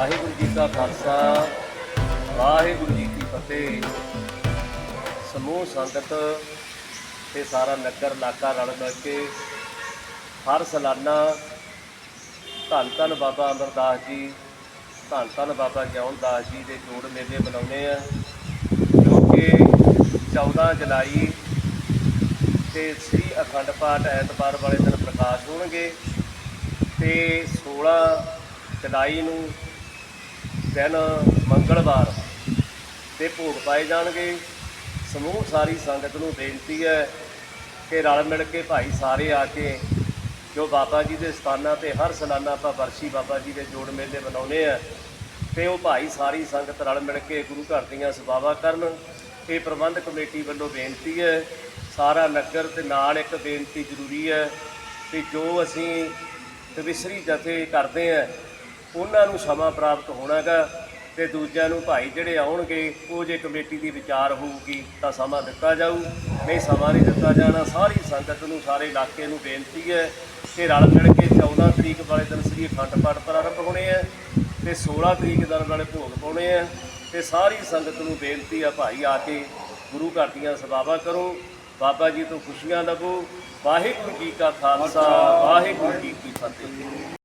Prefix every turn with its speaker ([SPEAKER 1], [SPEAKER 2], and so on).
[SPEAKER 1] ਵਾਹਿਗੁਰੂ ਜੀ ਕਾ ਖਾਲਸਾ, ਵਾਹਿਗੁਰੂ ਜੀ ਕੀ ਫਤਿਹ। ਸਮੂਹ ਸੰਗਤ ਤੇ ਸਾਰਾ ਨਗਰ, ਇਲਾਕਾ ਰਲ ਮਿਲ ਕੇ ਹਰ ਸਾਲਾਨਾ ਧੰਨ ਧੰਨ ਬਾਬਾ ਅਮਰਦਾਸ ਜੀ, ਧੰਨ ਧੰਨ ਬਾਬਾ ਗਿਆਨ ਦਾਸ ਜੀ ਦੇ ਜੋੜ ਮੇਲੇ ਮਨਾਉਂਦੇ ਆ। ਜੋ ਕਿ 14 ਜੁਲਾਈ ਤੇ ਸ੍ਰੀ ਅਖੰਡ ਪਾਠ ਐਤਵਾਰ ਵਾਲੇ ਦਿਨ ਪ੍ਰਕਾਸ਼ ਹੋਣਗੇ ਤੇ 16 ਜੁਲਾਈ ਨੂੰ ਦਿਨ ਮੰਗਲਵਾਰ ਤੇ ਭੋਗ ਪਾਏ ਜਾਣਗੇ। ਸਮੂਹ ਸਾਰੀ ਸੰਗਤ ਨੂੰ ਬੇਨਤੀ ਹੈ ਕਿ ਰਲ ਮਿਲ ਕੇ ਭਾਈ ਸਾਰੇ ਆ ਕੇ ਜੋ ਬਾਬਾ ਜੀ ਦੇ ਸਥਾਨਾਂ ਤੇ ਹਰ ਸਾਲਾਨਾ ਆਪਾਂ ਵਰਸ਼ੀ ਬਾਬਾ ਜੀ ਦੇ ਜੋੜ ਮੇਲੇ ਮਨਾਉਂਦੇ ਆ ਤੇ ਉਹ ਭਾਈ ਸਾਰੀ ਸੰਗਤ ਰਲ ਮਿਲ ਕੇ ਗੁਰੂ ਘਰ ਦੀਆਂ ਸੇਵਾਵਾਂ ਕਰਨ। ਇਹ ਪ੍ਰਬੰਧ ਕਮੇਟੀ ਵੱਲੋਂ ਬੇਨਤੀ ਹੈ। ਸਾਰਾ ਨਗਰ ਤੇ ਨਾਲ ਇੱਕ ਬੇਨਤੀ ਜ਼ਰੂਰੀ ਹੈ ਕਿ ਜੋ ਅਸੀਂ ਤਵਿਸਰੀ ਜਥੇ ਕਰਦੇ ਆ ਉਹਨਾਂ ਨੂੰ ਸਮਾਂ ਪ੍ਰਾਪਤ ਹੋਣਾਗਾ ਤੇ ਦੂਜਿਆਂ ਨੂੰ ਭਾਈ ਜਿਹੜੇ ਆਉਣਗੇ, ਉਹ ਜੇ ਕਮੇਟੀ ਦੀ ਵਿਚਾਰ ਹੋਊਗੀ ਤਾਂ ਸਮਾਂ ਦਿੱਤਾ ਜਾਊ। ਨਹੀਂ ਸਮਾਂ ਨਹੀਂ ਦਿੱਤਾ ਜਾਣਾ, ਸਾਰੀ ਸੰਗਤ ਨੂੰ, ਸਾਰੇ ਇਲਾਕੇ ਨੂੰ ਬੇਨਤੀ ਹੈ ਕਿ ਰਲ ਮਿਲ ਕੇ 14 ਤਰੀਕ ਵਾਲੇ ਦਿਨ ਸ੍ਰੀ ਅਖੰਡ ਪਾਠ ਪ੍ਰਾਰੰਭ ਹੋਣੇ ਆ ਤੇ 16 ਤਰੀਕ ਦਿਨ ਵਾਲੇ ਭੋਗ ਪਾਉਣੇ ਆ ਤੇ ਸਾਰੀ ਸੰਗਤ ਨੂੰ ਬੇਨਤੀ ਆ ਭਾਈ ਆ ਕੇ ਗੁਰੂ ਘਰ ਦੀਆਂ ਸੇਵਾਵਾਂ ਕਰੋ, ਬਾਬਾ ਜੀ ਤੋਂ ਖੁਸ਼ੀਆਂ ਲਵੋ। ਵਾਹਿਗੁਰੂ ਜੀ ਕਾ ਖਾਲਸਾ, ਵਾਹਿਗੁਰੂ ਜੀ ਕੀ ਫਤਿਹ।